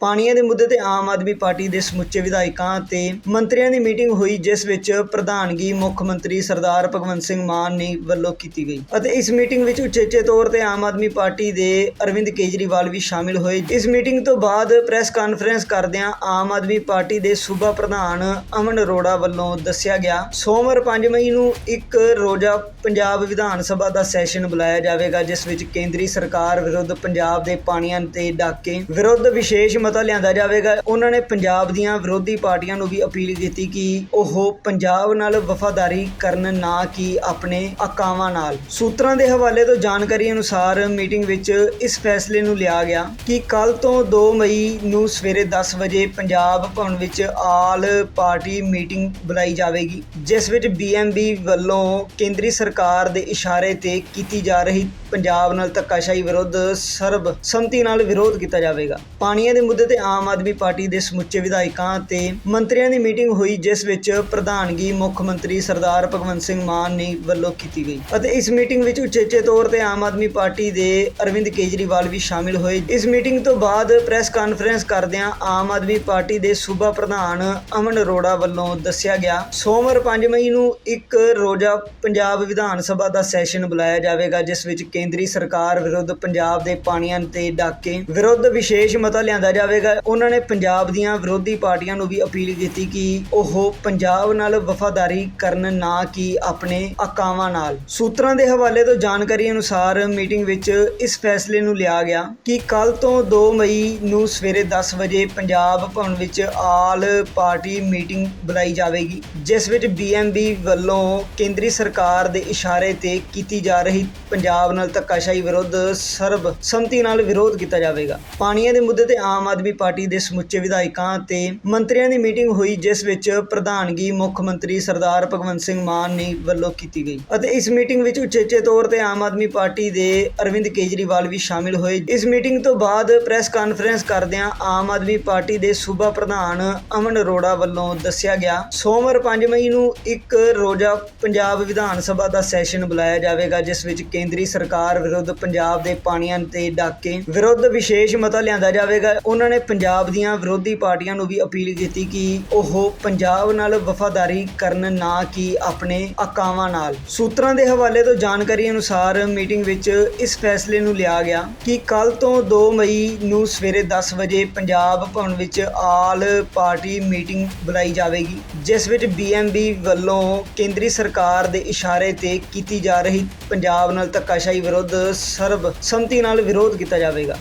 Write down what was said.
ਪਾਣੀਆਂ ਦੇ ਮੁੱਦੇ ਤੇ ਆਮ ਆਦਮੀ ਪਾਰਟੀ ਦੇ ਸਮੁੱਚੇ ਵਿਧਾਇਕਾਂ ਤੇ ਮੰਤਰੀਆਂ ਦੀ ਮੀਟਿੰਗ ਹੋਈ, ਜਿਸ ਵਿੱਚ ਪ੍ਰਧਾਨਗੀ ਮੁੱਖ ਮੰਤਰੀ ਸਰਦਾਰ ਭਗਵੰਤ ਸਿੰਘ ਮਾਨ ਨੇ ਵੱਲੋਂ ਕੀਤੀ ਗਈ। ਅਤੇ ਇਸ ਮੀਟਿੰਗ ਵਿੱਚ ਉਚੇਚੇ ਤੌਰ ਤੇ ਆਮ ਆਦਮੀ ਪਾਰਟੀ ਦੇ ਅਰਵਿੰਦ ਕੇਜਰੀਵਾਲ ਵੀ ਸ਼ਾਮਿਲ ਹੋਏ। ਇਸ ਮੀਟਿੰਗ ਤੋਂ ਬਾਅਦ ਪ੍ਰੈਸ ਕਾਨਫਰੰਸ ਕਰਦਿਆਂ ਆਮ ਆਦਮੀ ਪਾਰਟੀ ਦੇ ਸੂਬਾ ਪ੍ਰਧਾਨ ਅਮਨ ਅਰੋੜਾ ਵੱਲੋਂ ਦੱਸਿਆ ਗਿਆ, ਸੋਮਵਾਰ 5 ਮਈ ਨੂੰ ਇੱਕ ਰੋਜ਼ਾ ਪੰਜਾਬ ਵਿਧਾਨ ਸਭਾ ਦਾ ਸੈਸ਼ਨ ਬੁਲਾਇਆ ਜਾਵੇਗਾ, ਜਿਸ ਵਿੱਚ ਕੇਂਦਰੀ ਸਰਕਾਰ ਵਿਰੁੱਧ ਪੰਜਾਬ ਦੇ ਪਾਣੀਆਂ ਤੇ ਡਾਕੇ ਵਿਰੁੱਧ ਵਿਸ਼ੇਸ਼ ਪਤਾ ਲਿਆਂਦਾ ਜਾਵੇਗਾ। ਉਹਨਾਂ ਨੇ ਪੰਜਾਬ ਦੀਆਂ ਵਿਰੋਧੀ ਪਾਰਟੀਆਂ ਨੂੰ ਵੀ ਅਪੀਲ ਕੀਤੀ ਕਿ ਉਹ ਪੰਜਾਬ ਨਾਲ ਵਫਾਦਾਰੀ ਕਰਨ ਨਾ ਕਿ ਆਪਣੇ ਅਕਾਵਾਂ ਨਾਲ। ਸੂਤਰਾਂ ਦੇ ਹਵਾਲੇ ਤੋਂ ਜਾਣਕਾਰੀ ਅਨੁਸਾਰ ਮੀਟਿੰਗ ਵਿੱਚ ਇਸ ਫੈਸਲੇ ਨੂੰ ਲਿਆ ਗਿਆ ਕਿ ਕੱਲ ਤੋਂ 2 ਮਈ ਨੂੰ ਸਵੇਰੇ 10 ਵਜੇ ਪੰਜਾਬ ਭਵਨ ਵਿੱਚ ਆਲ ਪਾਰਟੀ ਮੀਟਿੰਗ ਬੁਲਾਈ ਜਾਵੇਗੀ, ਜਿਸ ਵਿੱਚ ਬੀਐਮਬੀ ਵੱਲੋਂ ਕੇਂਦਰੀ ਸਰਕਾਰ ਦੇ ਇਸ਼ਾਰੇ ਤੇ ਕੀਤੀ ਜਾ ਰਹੀ ਪੰਜਾਬ ਨਾਲ ਧੱਕਾਸ਼ਾਹੀ ਵਿਰੁੱਧ ਸਰਬ ਸੰਮਤੀ ਨਾਲ ਵਿਰੋਧ ਕੀਤਾ ਜਾਵੇਗਾ। ਪਾਣੀਆਂ ਦੇ ਮੁੱਦੇ ਤੇ ਆਮ ਆਦਮੀ ਪਾਰਟੀ ਦੇ ਸਮੁੱਚੇ ਵਿਧਾਇਕਾਂ ਤੇ ਮੰਤਰੀਆਂ ਦੀ ਮੀਟਿੰਗ ਹੋਈ, ਜਿਸ ਵਿੱਚ ਪ੍ਰਧਾਨਗੀ ਮੁੱਖ ਮੰਤਰੀ ਸਰਦਾਰ ਭਗਵੰਤ ਸਿੰਘ ਮਾਨ ਨੇ ਵੱਲੋਂ ਕੀਤੀ ਗਈ। ਅਤੇ ਇਸ ਮੀਟਿੰਗ ਵਿੱਚ ਉਚੇਚੇ ਤੌਰ ਤੇ ਆਮ ਆਦਮੀ ਪਾਰਟੀ ਦੇ ਅਰਵਿੰਦ ਕੇਜਰੀਵਾਲ ਵੀ ਸ਼ਾਮਿਲ ਹੋਏ। ਇਸ ਮੀਟਿੰਗ ਤੋਂ ਬਾਅਦ ਪ੍ਰੈਸ ਕਾਨਫਰੰਸ ਕਰਦਿਆਂ ਆਮ ਆਦਮੀ ਪਾਰਟੀ ਦੇ ਸੂਬਾ ਪ੍ਰਧਾਨ ਅਮਨ ਅਰੋੜਾ ਵੱਲੋਂ ਦੱਸਿਆ ਗਿਆ, ਸੋਮਵਾਰ 5 ਮਈ ਨੂੰ ਇੱਕ ਰੋਜ਼ਾ ਪੰਜਾਬ ਵਿਧਾਨ ਸਭਾ ਦਾ ਸੈਸ਼ਨ ਬੁਲਾਇਆ ਜਾਵੇਗਾ, ਜਿਸ ਵਿੱਚ ਕੇਂਦਰੀ ਸਰਕਾਰ ਵਿਰੁੱਧ ਪੰਜਾਬ ਦੇ ਪਾਣੀਆਂ ਤੇ ਡਾਕੇ ਵਿਰੁੱਧ ਵਿਸ਼ੇਸ਼ ਮਤਾ ਲਿਆਂਦਾ ਜਾਵੇਗਾ। ਉਹਨਾਂ ਨੇ ਪੰਜਾਬ ਦੀਆਂ ਵਿਰੋਧੀ ਪਾਰਟੀਆਂ ਨੂੰ ਵੀ ਅਪੀਲ ਕੀਤੀ ਕਿ ਉਹ ਪੰਜਾਬ ਨਾਲ ਵਫਾਦਾਰੀ ਕਰਨ ਨਾ ਕਿ ਆਪਣੇ ਅਕਾਵਾਂ ਨਾਲ। ਸੂਤਰਾਂ ਦੇ ਹਵਾਲੇ ਤੋਂ ਜਾਣਕਾਰੀ ਅਨੁਸਾਰ ਮੀਟਿੰਗ ਵਿੱਚ ਇਸ ਫੈਸਲੇ ਨੂੰ ਲਿਆ ਗਿਆ ਕਿ ਕੱਲ ਤੋਂ 2 ਮਈ ਨੂੰ ਸਵੇਰੇ 10 ਵਜੇ ਪੰਜਾਬ ਭਵਨ ਵਿੱਚ ਆਲ ਪਾਰਟੀ ਮੀਟਿੰਗ ਬੁਲਾਈ ਜਾਵੇਗੀ, ਜਿਸ ਵਿੱਚ ਬੀਐਮਬੀ ਵੱਲੋਂ ਕੇਂਦਰੀ ਸਰਕਾਰ ਦੇ ਇਸ਼ਾਰੇ ਤੇ ਕੀਤੀ ਜਾ ਰਹੀ ਪੰਜਾਬ ਨਾਲ ਧੱਕਾਸ਼ਾਹੀ ਵਿਰੁੱਧ ਸਰਬ ਸੰਮਤੀ ਨਾਲ ਵਿਰੋਧ ਕੀਤਾ ਜਾਵੇਗਾ। ਪਾਣੀਆਂ ਦੇ ਮੁੱਦੇ ਤੇ ਆਮ ਆਦਮੀ ਪਾਰਟੀ ਦੇ ਸਮੁੱਚੇ ਵਿਧਾਇਕਾਂ ਤੇ ਮੰਤਰੀਆਂ ਦੀ ਮੀਟਿੰਗ ਹੋਈ, ਜਿਸ ਵਿੱਚ ਪ੍ਰਧਾਨਗੀ ਮੁੱਖ ਮੰਤਰੀ ਸਰਦਾਰ ਭਗਵੰਤ ਸਿੰਘ ਮਾਨ ਨੇ ਵੱਲੋਂ ਕੀਤੀ ਗਈ। ਅਤੇ ਇਸ ਮੀਟਿੰਗ ਵਿੱਚ ਉਚੇਚੇ ਤੌਰ ਤੇ ਆਮ ਆਦਮੀ ਪਾਰਟੀ ਦੇ ਅਰਵਿੰਦ ਕੇਜਰੀਵਾਲ ਵੀ ਸ਼ਾਮਿਲ ਹੋਏ। ਇਸ ਮੀਟਿੰਗ ਤੋਂ ਬਾਅਦ ਪ੍ਰੈਸ ਕਾਨਫਰੰਸ ਕਰਦਿਆਂ ਆਮ ਆਦਮੀ ਪਾਰਟੀ ਦੇ ਸੂਬਾ ਪ੍ਰਧਾਨ ਅਮਨ ਅਰੋੜਾ ਵੱਲੋਂ ਦੱਸਿਆ ਗਿਆ, ਸੋਮਵਾਰ 5 ਮਈ ਨੂੰ ਇੱਕ ਰੋਜ਼ਾ ਪੰਜਾਬ ਵਿਧਾਨ ਸਭਾ ਦਾ ਸੈਸ਼ਨ ਬੁਲਾਇਆ ਜਾਵੇਗਾ, ਜਿਸ ਵਿੱਚ ਕੇਂਦਰੀ ਸਰਕਾਰ ਵਿਰੁੱਧ ਪੰਜਾਬ ਦੇ ਪਾਣੀਆਂ ਤੇ ਡਾਕੇ ਵਿਰੁੱਧ ਵਿਸ਼ੇਸ਼ ਮਤਾ ਲਿਆਂਦਾ ਜਾਵੇਗਾ। ਉਹਨਾਂ ਨੇ ਪੰਜਾਬ ਦੀਆਂ ਵਿਰੋਧੀ ਪਾਰਟੀਆਂ ਨੂੰ ਵੀ ਅਪੀਲ ਕੀਤੀ ਕਿ ਉਹ ਪੰਜਾਬ ਨਾਲ ਵਫਾਦਾਰੀ ਕਰਨ ਨਾ ਕਿ ਆਪਣੇ ਅਕਾਵਾਂ ਨਾਲ। ਸੂਤਰਾਂ ਦੇ ਹਵਾਲੇ ਤੋਂ ਜਾਣਕਾਰੀ ਅਨੁਸਾਰ ਮੀਟਿੰਗ ਵਿੱਚ ਇਸ ਫੈਸਲੇ ਨੂੰ ਲਿਆ ਗਿਆ ਕਿ ਕੱਲ ਤੋਂ 2 ਮਈ ਨੂੰ ਸਵੇਰੇ 10 ਵਜੇ ਪੰਜਾਬ ਭਵਨ ਵਿੱਚ ਆਲ ਪਾਰਟੀ ਮੀਟਿੰਗ ਬੁਲਾਈ ਜਾਵੇਗੀ, ਜਿਸ ਵਿੱਚ ਬੀਐਮਬੀ ਵੱਲੋਂ ਕੇਂਦਰੀ ਸਰਕਾਰ ਦੇ ਇਸ਼ਾਰੇ ਤੇ ਕੀਤੀ ਜਾ ਰਹੀ ਪੰਜਾਬ ਨਾਲ ਧੱਕਾਸ਼ਾਹੀ ਵਿਰੁੱਧ ਸਰਬ ਸੰਮਤੀ ਨਾਲ ਵਿਰੋਧ ਕੀਤਾ ਜਾਵੇਗਾ।